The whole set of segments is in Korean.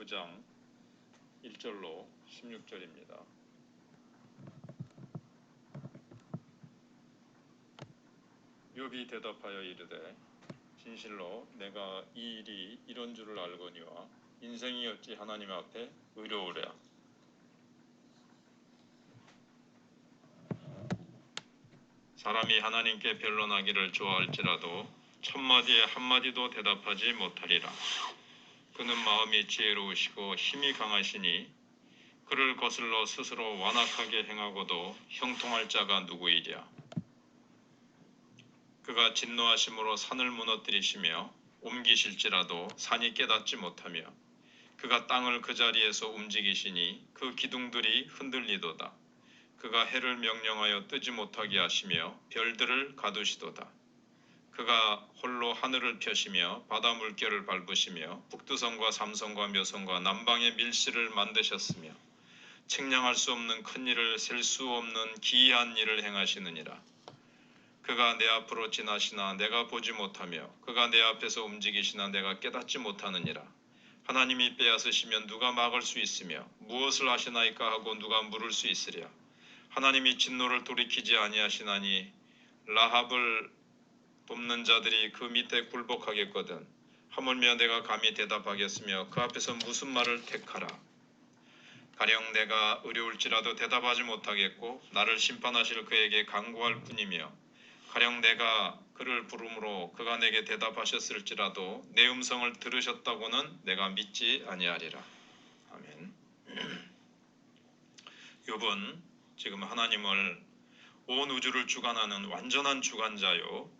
9장 1절로 16절입니다. 욥이 대답하여 이르되 진실로 내가 이 일이 이런 줄을 알거니와 인생이 어찌 하나님 앞에 의로우랴 사람이 하나님께 변론하기를 좋아할지라도 첫 마디에 한 마디도 대답하지 못하리라 그는 마음이 지혜로우시고 힘이 강하시니 그를 거슬러 스스로 완악하게 행하고도 형통할 자가 누구이랴 그가 진노하심으로 산을 무너뜨리시며 옮기실지라도 산이 깨닫지 못하며 그가 땅을 그 자리에서 움직이시니 그 기둥들이 흔들리도다. 그가 해를 명령하여 뜨지 못하게 하시며 별들을 가두시도다. 그가 홀로 하늘을 펴시며 바다 물결을 밟으시며 북두성과 삼성과 묘성과 남방의 밀실을 만드셨으며 측량할 수 없는 큰 일을 셀 수 없는 기이한 일을 행하시느니라. 그가 내 앞으로 지나시나 내가 보지 못하며 그가 내 앞에서 움직이시나 내가 깨닫지 못하느니라. 하나님이 빼앗으시면 누가 막을 수 있으며 무엇을 하시나이까 하고 누가 물을 수 있으랴. 하나님이 진노를 돌이키지 아니하시나니 라합을 돕는 자들이 그 밑에 굴복하겠거든. 하물며 내가 감히 대답하겠으며 그 앞에서 무슨 말을 택하라. 가령 내가 어려울지라도 대답하지 못하겠고 나를 심판하실 그에게 강구할 뿐이며 가령 내가 그를 부름으로 그가 내게 대답하셨을지라도 내 음성을 들으셨다고는 내가 믿지 아니하리라. 아멘. 욥은 지금 하나님을 온 우주를 주관하는 완전한 주관자요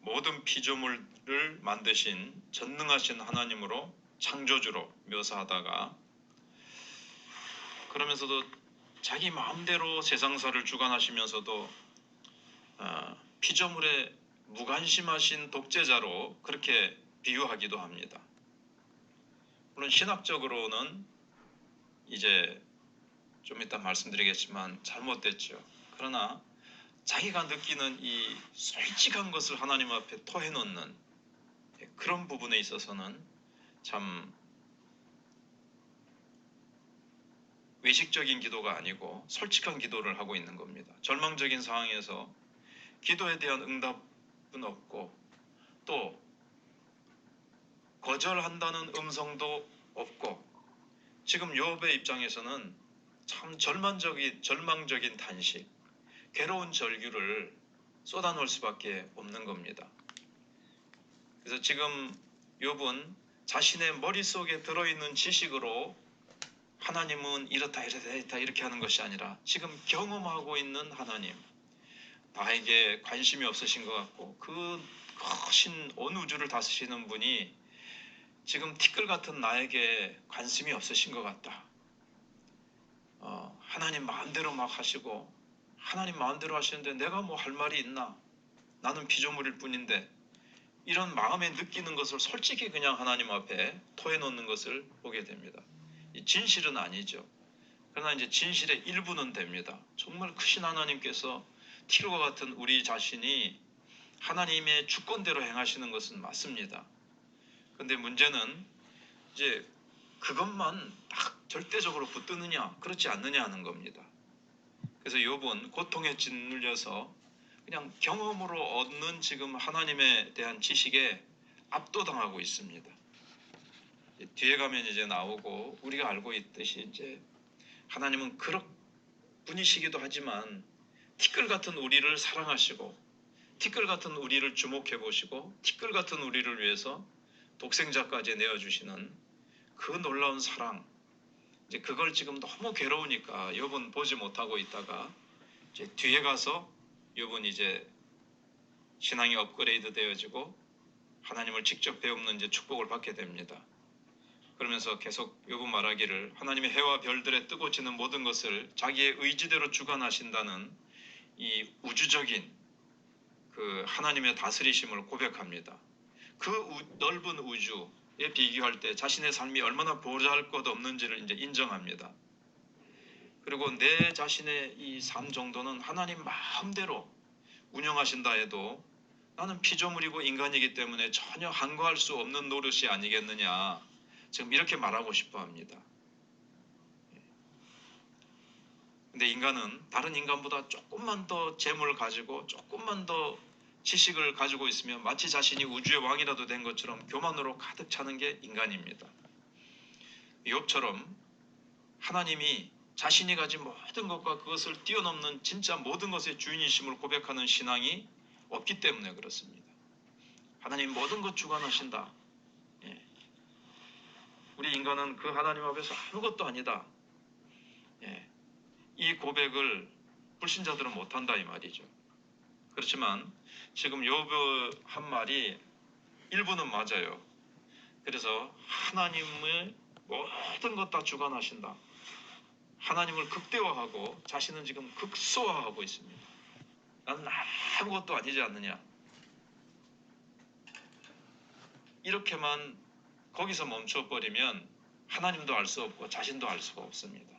모든 피조물을 만드신 전능하신 하나님으로 창조주로 묘사하다가 그러면서도 자기 마음대로 세상사를 주관하시면서도 아, 피조물의 무관심하신 독재자로 그렇게 비유하기도 합니다. 물론 신학적으로는 이제 좀 이따 말씀드리겠지만 잘못됐죠. 그러나 자기가 느끼는 이 솔직한 것을 하나님 앞에 토해놓는 그런 부분에 있어서는 참 외식적인 기도가 아니고 솔직한 기도를 하고 있는 겁니다. 절망적인 상황에서 기도에 대한 응답은 없고 또 거절한다는 음성도 없고 지금 욥의 입장에서는 참 절망적인 절망적인 단식, 괴로운 절규를 쏟아놓을 수밖에 없는 겁니다. 그래서 지금 욥은 자신의 머릿속에 들어있는 지식으로 하나님은 이렇다 이렇다 이렇다 이렇게 하는 것이 아니라 지금 경험하고 있는 하나님 나에게 관심이 없으신 것 같고 그 크신 온 우주를 다스리는 분이 지금 티끌 같은 나에게 관심이 없으신 것 같다. 어, 하나님 마음대로 막 하시고 하나님 마음대로 하시는데 내가 뭐 할 말이 있나? 나는 피조물일 뿐인데 이런 마음에 느끼는 것을 솔직히 그냥 하나님 앞에 토해 놓는 것을 보게 됩니다. 이 진실은 아니죠. 그러나 이제 진실의 일부는 됩니다. 정말 크신 하나님께서 티끌과 같은 우리 자신이 하나님의 주권대로 행하시는 것은 맞습니다. 근데 문제는 이제 그것만 딱 절대적으로 붙드느냐 그렇지 않느냐 하는 겁니다. 그래서 욥은 고통에 짓눌려서 그냥 경험으로 얻는 지금 하나님에 대한 지식에 압도당하고 있습니다. 뒤에 가면 이제 나오고 우리가 알고 있듯이 이제 하나님은 그런 분이시기도 하지만 티끌 같은 우리를 사랑하시고 티끌 같은 우리를 주목해 보시고 티끌 같은 우리를 위해서 독생자까지 내어 주시는 그 놀라운 사랑 이제 그걸 지금 너무 괴로우니까 여분 보지 못하고 있다가 이제 뒤에 가서 여분 이제 신앙이 업그레이드 되어지고 하나님을 직접 배우는 이제 축복을 받게 됩니다. 그러면서 계속 요분 말하기를 하나님의 해와 별들에 뜨고 지는 모든 것을 자기의 의지대로 주관하신다는 이 우주적인 그 하나님의 다스리심을 고백합니다. 그 우, 넓은 우주 에 비교할 때 자신의 삶이 얼마나 보잘 것 없는지를 이제 인정합니다. 그리고 내 자신의 이 삶 정도는 하나님 마음대로 운영하신다 해도 나는 피조물이고 인간이기 때문에 전혀 한거할 수 없는 노릇이 아니겠느냐. 지금 이렇게 말하고 싶어 합니다. 근데 인간은 다른 인간보다 조금만 더 재물을 가지고 조금만 더 지식을 가지고 있으면 마치 자신이 우주의 왕이라도 된 것처럼 교만으로 가득 차는 게 인간입니다. 욥처럼 하나님이 자신이 가진 모든 것과 그것을 뛰어넘는 진짜 모든 것의 주인이심을 고백하는 신앙이 없기 때문에 그렇습니다. 하나님 모든 것 주관하신다. 예. 우리 인간은 그 하나님 앞에서 아무것도 아니다. 예. 이 고백을 불신자들은 못한다 이 말이죠. 그렇지만 지금 욥의 한 말이 일부는 맞아요. 그래서 하나님의 모든 것 다 주관하신다. 하나님을 극대화하고 자신은 지금 극소화하고 있습니다. 나는 아무것도 아니지 않느냐. 이렇게만 거기서 멈춰버리면 하나님도 알 수 없고 자신도 알 수가 없습니다.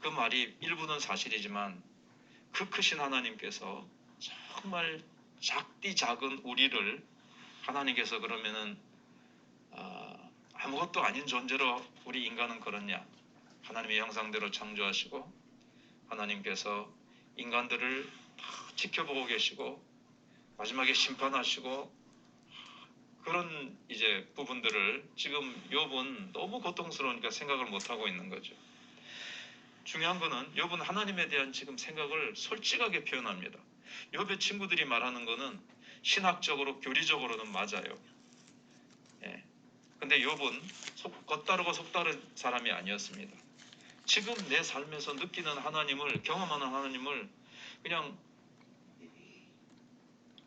그 말이 일부는 사실이지만 그 크신 하나님께서 정말 작디 작은 우리를 하나님께서 그러면은 아, 아무것도 아닌 존재로 우리 인간은 그렇냐? 하나님의 형상대로 창조하시고 하나님께서 인간들을 다 지켜보고 계시고 마지막에 심판하시고 그런 이제 부분들을 지금 욥은 너무 고통스러우니까 생각을 못 하고 있는 거죠. 중요한 거는 욥은 하나님에 대한 지금 생각을 솔직하게 표현합니다. 욥의 친구들이 말하는 거는 신학적으로 교리적으로는 맞아요. 예. 근데 욥은 속, 겉다르고 속다른 사람이 아니었습니다. 지금 내 삶에서 느끼는 하나님을 경험하는 하나님을 그냥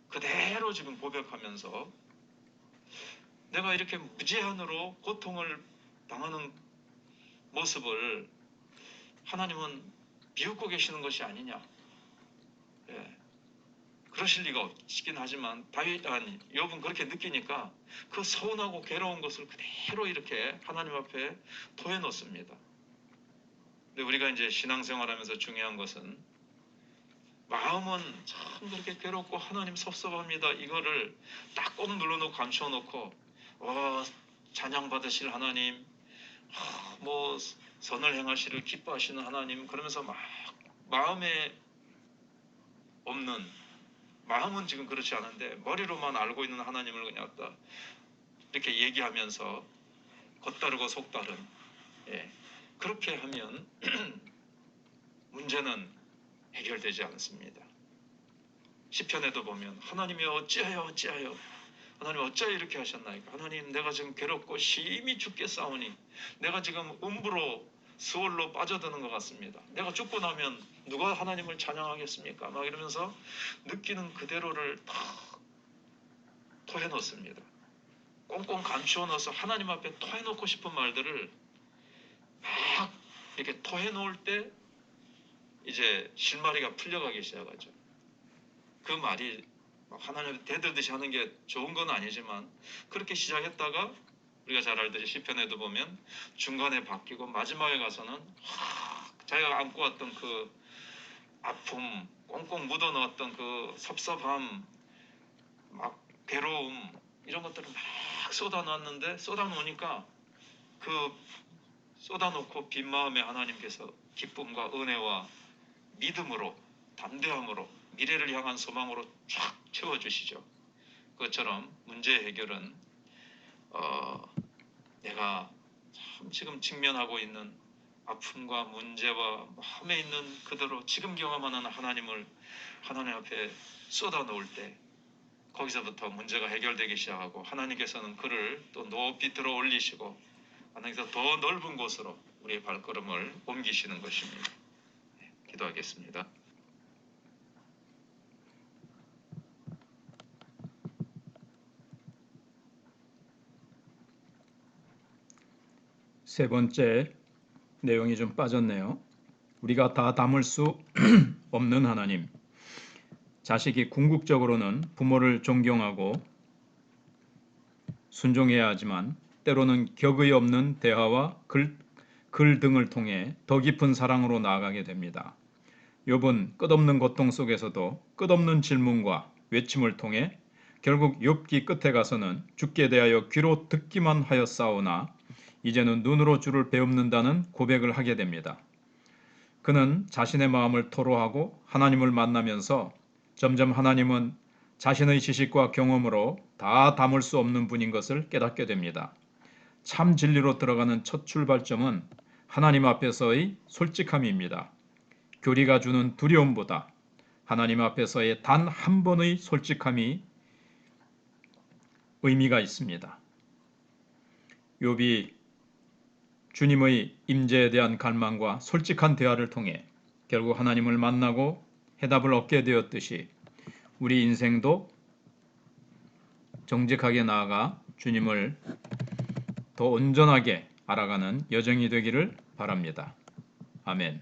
그대로 지금 고백하면서 내가 이렇게 무제한으로 고통을 당하는 모습을 하나님은 비웃고 계시는 것이 아니냐. 예. 그러실 리가 없긴 하지만 다윗 아니 욥은 그렇게 느끼니까 그 서운하고 괴로운 것을 그대로 이렇게 하나님 앞에 토해 놓습니다. 근데 우리가 이제 신앙생활하면서 중요한 것은 마음은 참 그렇게 괴롭고 하나님 섭섭합니다. 이거를 딱 꼭 눌러놓고 감춰놓고 어, 찬양 받으실 하나님, 아, 뭐 선을 행하시를 기뻐하시는 하나님 그러면서 막 마음에 없는 마음은 지금 그렇지 않은데 머리로만 알고 있는 하나님을 그냥 갖다 이렇게 얘기하면서 겉다르고 속다른 예, 그렇게 하면 문제는 해결되지 않습니다. 시편에도 보면 하나님이 어찌하여 어찌하여 하나님 어찌하여 이렇게 하셨나이까 하나님 내가 지금 괴롭고 심히 죽겠사오니 내가 지금 음부로 수월로 빠져드는 것 같습니다. 내가 죽고 나면 누가 하나님을 찬양하겠습니까? 막 이러면서 느끼는 그대로를 다 토해놓습니다. 꽁꽁 감추어 넣어서 하나님 앞에 토해놓고 싶은 말들을 막 이렇게 토해놓을 때 이제 실마리가 풀려가기 시작하죠. 그 말이 막 하나님 대들듯이 하는 게 좋은 건 아니지만 그렇게 시작했다가 우리가 잘 알듯이 시편에도 보면 중간에 바뀌고 마지막에 가서는 하, 자기가 안고 왔던 그 아픔, 꽁꽁 묻어 넣었던 그 섭섭함, 막 괴로움 이런 것들을 막 쏟아놨는데 쏟아놓으니까 그 쏟아놓고 빈 마음에 하나님께서 기쁨과 은혜와 믿음으로 담대함으로 미래를 향한 소망으로 쫙 채워주시죠. 그것처럼 문제 해결은 어, 내가 참 지금 직면하고 있는 아픔과 문제와 마음에 있는 그대로 지금 경험하는 하나님을 하나님 앞에 쏟아 놓을 때 거기서부터 문제가 해결되기 시작하고 하나님께서는 그를 또 높이 들어 올리시고 하나님께서 더 넓은 곳으로 우리의 발걸음을 옮기시는 것입니다. 네, 기도하겠습니다. 세 번째 내용이 좀 빠졌네요. 우리가 다 담을 수 없는 하나님. 자식이 궁극적으로는 부모를 존경하고 순종해야 하지만 때로는 격의 없는 대화와 글, 글 등을 통해 더 깊은 사랑으로 나아가게 됩니다. 욥은 끝없는 고통 속에서도 끝없는 질문과 외침을 통해 결국 욥기 끝에 가서는 죽게 대하여 귀로 듣기만 하였사오나 이제는 눈으로 주를 배웁는다는 고백을 하게 됩니다. 그는 자신의 마음을 토로하고 하나님을 만나면서 점점 하나님은 자신의 지식과 경험으로 다 담을 수 없는 분인 것을 깨닫게 됩니다. 참 진리로 들어가는 첫 출발점은 하나님 앞에서의 솔직함입니다. 교리가 주는 두려움보다 하나님 앞에서의 단 한 번의 솔직함이 의미가 있습니다. 욥이 주님의 임재에 대한 갈망과 솔직한 대화를 통해 결국 하나님을 만나고 해답을 얻게 되었듯이 우리 인생도 정직하게 나아가 주님을 더 온전하게 알아가는 여정이 되기를 바랍니다. 아멘.